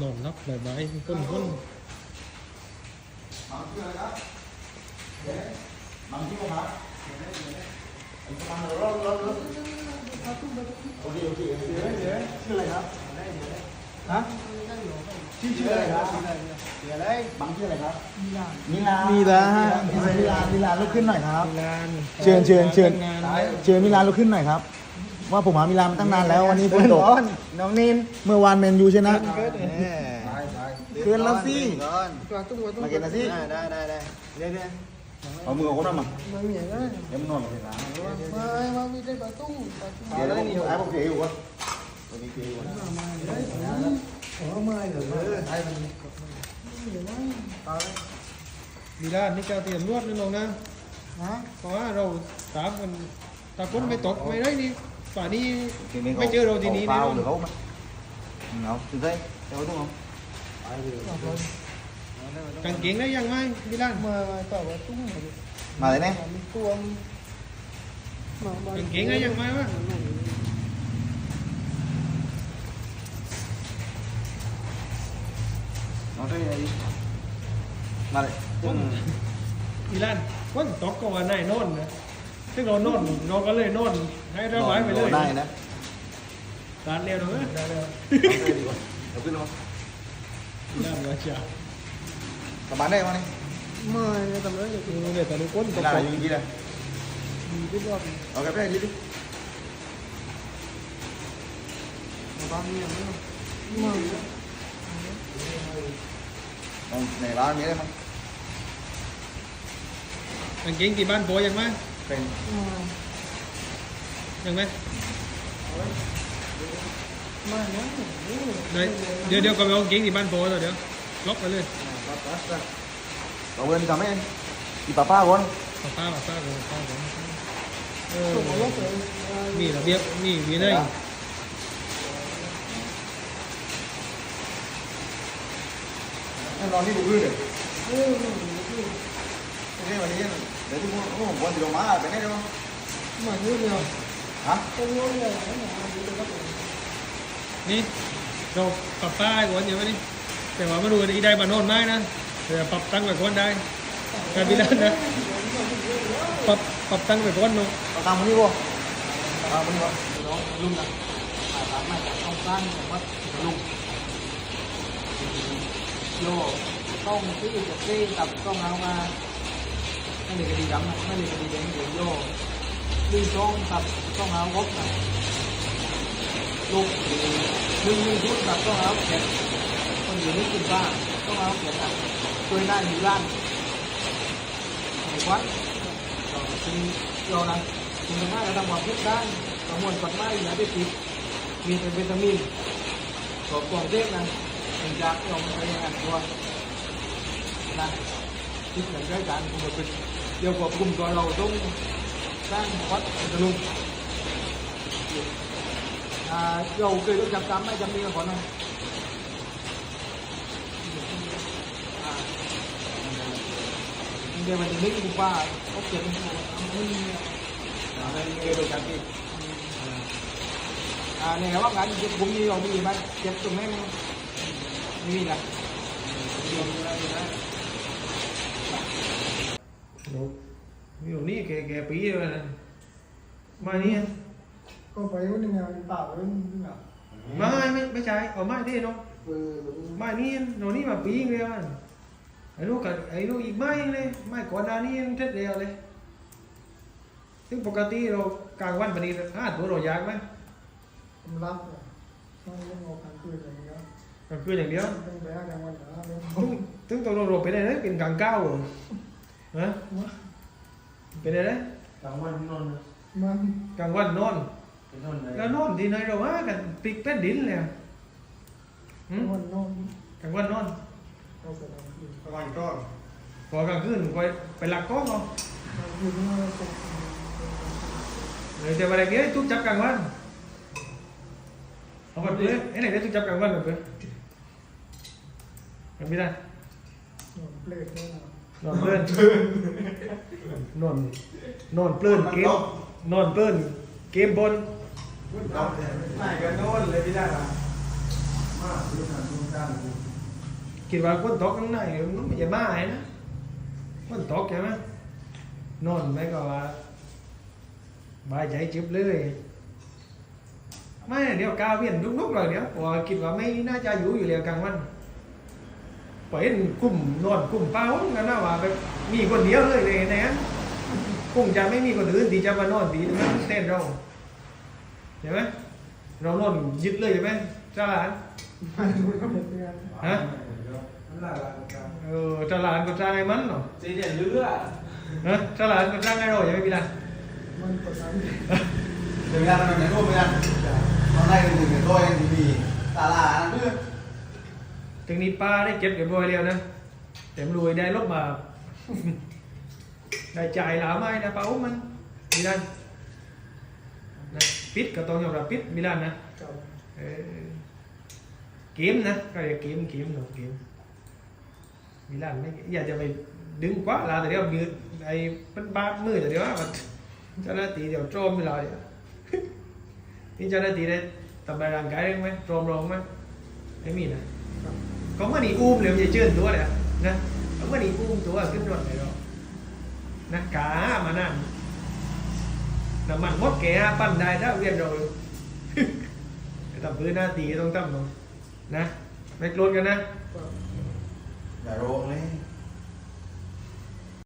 นอนรับบ่ายๆคนคน บางชื่ออะไรครับเดี๋ยวบางชื่อครับบางรถรถรถโอเคโอเคเดี๋ยวเดี๋ยวชื่ออะไรครับฮะชื่อชื่ออะไรครับเดี๋ยวอะไรบางชื่ออะไรครับมิลาน มิลาน มิลานมิลานลุกขึ้นหน่อยครับ งาน เชิญเชิญเชิญ งาน เชิญมิลานลุกขึ้นหน่อยครับ ว่าผมหามิลานมาตั้งนานแล้ววันนี้ฝนตกน้องนินเมื่อวานแมนยูชนะเกินแล้วสิมาเกินนะสิได้ได้ได้เดี๋ยวเดี๋ยวเอามือเอาคนนั้นมามันมีอะไรเดี๋ยวมึงนอนมาเลยนะไม่มามีได้ประตูประตูเดี๋ยวผมไอ้ผมเขียวอยู่วะตัวนี้เขียวอยู่วะโอ้ไม่เหรอไอ้มันมีด้านนี่เจ้าเตรียมนวดนั่นลงนะฮะเพราะว่าเราตามกันตาคนไม่ตกไม่ได้นี่ quả đi thì mình mày chưa đâu thì đi đâu, được không không từ đây đâu đúng không? Ờ, càng kiến đấy rằng mai đi lan mà tao vào tung mà đấy này càng kiến đấy rằng mai quá. nó đây này mà đấy đi lan quân tóc còn này nôn nữa ยังไหมมีด้าน มามาต่อประตู มาเลยเนี่ย มีตัวมาก างเกงได้ยังไหมวะ เอาได้เลยมาเลย มีด้านวันตกก็ว่าไหนนอนนะซึ่งเรานอนเราก็เลยนอนให้ระบายไปเลย ได้นะ ตาเร็วหน่อยได้แล้ว เอาได้ดีกว่าเอาขึ้นมา ด้านราชา ประมาณได้ไหมนี่ ไม่ทำไรเลย ดูเลยแต่ลูกคนตก ได้ ตก อยู่กี่เลย มีที่ว่า เอากระเป๋าดิดิ บางอย่างไม่ไม่ เอาในร้านนี้ได้มั้ง กางเกงที่บ้านโบยังไหม kênh Đừng đấy, Đây, đưa đưa cầm ông kính thì ban phố rồi đấy, lóc nó lên. Cậu bên cảm em Thì papa của anh Papa, papa của papa của Mì là biếc, mì biến đây. Em nói đi đủ hư được Ừ, đủ Cái này mà đi em Jadi mau buat di rumah, bener dong. Mà nuôi lừa. Hả? Tôi nuôi lừa đấy mà đi tôi bắt Đi. đâu, tập tay của anh nhớ đi. Để mà bắt đuôi đi đây mà nôn mai nè. Rồi tập tăng về con đây. Cái bị đắt nè. Tập tập tăng về con luôn. Tập tăng đi vô. Tập tăng. Đó, lung nè. Mà tập mày cả không tan mà mất lung. Vô. Không, cái gì đi tập không nào mà ไมั้งมาเยอะเลยฮะต้องรู้เลยนะดูเลยครับนี่เราปรับป้าไอ้ก่อนอยู่ไหมนี่แต่อีได้มานอนไหมนะแต่ปรับช่อด้ารบกับตั้งไว้ก่อนเนาะเอาตังค์มานี่บ่เอาตังค์มานี่บ่น้อจ้องสร้างของวัดลุงโยต้องที่จะเต้กับต้องเอามาไม่มีคดีดำไม่มีคดีแดงเดี๋ยวโยดึงช่องกับต้องเอาวบนะลูกดึงดึงชุดกับต้องเอาเก็บคนอยู่นี่กินบ้านต้องเอาเก็บนะช่วยได้หนึ่งล้านในวัดก็ซึ่งโยนะซึ่งทำให้เราทำความคิดได้ประมวลกฎหมายอย่าได้ติดมีเป็นวิตามินขอบกล่องเด็กนะเป็นจากเราไม่ใช่งานตัวนะคิดเหมือนได้การคุมประพฤติ đều có cùng tọa đầu trong sang quát luôn à, dầu cây được trăm tám hai trăm đi là còn à. không à, đây mình lấy cùng có chuyện không? Ở đây kêu được trăm đi à này các bác gái cũng như rồi bây giờ ba chặt tụi em như là อนนะอ่าเดี๋ยวมันจะนึกถึงว่าเขาเขียนทำให้เนี่ยอะไรเกี่ยวกับการที่อ่าเนี่ยว่างานเจ็บผมมีเรามีบ้างเจ็บตรงไหนมั้งไม่มีนะโน้มีอยู่นี่แกแกปีเลยนะมานี่ก็ไปวันนึงอะเปล่าวันนึงอะไม่ไม่ไม่ใช่เอาไม้ที่เนาะเออไม้นี่โน่นนี่มาปีเดียวไอ้ลูกกับไอ้ลูกอีกไม้เลยไม้ก่อนหน้านี้ยังเท็ดเดียวเลยซึ่งปกติเรากลางวันปนี้ห้าตัวเราอยากไหมผมรับอะต้องต้องเอาการคุยกันนะก็คืออย่างเดียวต้องไปหาทางวันนะถึงถึงตัวเราเราเป็นอะไรเป็นกลางเก้าเหรอ ฮะเป็นอะไรกลางวันนอนมันกลางวันนอนเป็นนอนไหนแล้วนอนที่ไหนเราว่ากันปิกเป็ดดินเลยอะหืมวันนอนกลางวันนอนเอาไปทำคืนกลางวันก็พอกลางคืนคอยไปหลักก้องเอาคืนนี้ตกเลยแต่วันไหนเนี้ยทุกจับกลางวันเอาแบบนี้ไอ้ไหนเนี่ยทุกจับกลางวันแบบนี้มันไม่ได้เปลือกเนี่ยน อนเพื่อนนอนนอนเปลื้อนเกมนอนเปลื้อนเกมบนไม่กันโน่นเลยพี่ได้ละมากเรื่องการทุ่งจ้างคิดว่าคนตกข้างในมันไม่ใช่บ้าไอ้นะคนตกใช่ไหมนอนไปก็ว่าบายใจจิบเลยไม่เดี๋ยวกาเวียนลุกๆเลยเดี๋ยวเพราะว่าคิดว่าไม่น่าจะอยู่อยู่แล้วกลางวันไปเห็นกลุ่มนอนกลุ่มเป้ากันนะว่าแบบมีคนเดียวเลยเลยนะคงจะไม่มีคนอื่นที่จะมานอนตีนั้นเต้นเราใช่ไหมเรานอนยึดเลยใช่ไหมจ้าหลานฮะนั่นแหละครับเออตลาดก็จ้างไอ้มันเนาะจีเด่นเรือฮะตลาดก็จ้างไอ้เราอย่าไม่มีละมันกดดันเดี๋ยวเวลาเราไหนรูปไม่ได้ตอนแรกหนึ่งเนี่ยตัวยังมีตลาดเพื่อ ถึงนี้ป้าได้เก็บเรียบร้อยแล้วนะแต่ไม่รู้ไอ้ได้ลบมา ได้จ่ายหลาไม่นะป้าอุ้มมันมิลันนะปิดก็ต้องยอมรับปิดมิลันนะเออเกมนะก็เรียกเกมเกมเนาะเกมมิลันไม่อยากจะไปดึงกว่าลาแต่เดียวยืดไอ้เป็นบาดมือแต่เดียวว่ามันเจ้าหน้าที่เดี๋ยวโจมเวลาเดียวนี่เจ้าหน้าที่ได้ทำลายร่างกายได้ไหมโจมลงไหมไม่มีนะ có mà đi um liệu gì chưa ตัวเลยนะ có mà đi um ตัวขึ้นรถเลยหรอกนะกามานั่นน้ำมันมดแกปั้นได้ถ้าเวียนเราทำพื้นหน้าตีต้องตั้มลงนะไม่กลนกันนะอย่าโรงเลย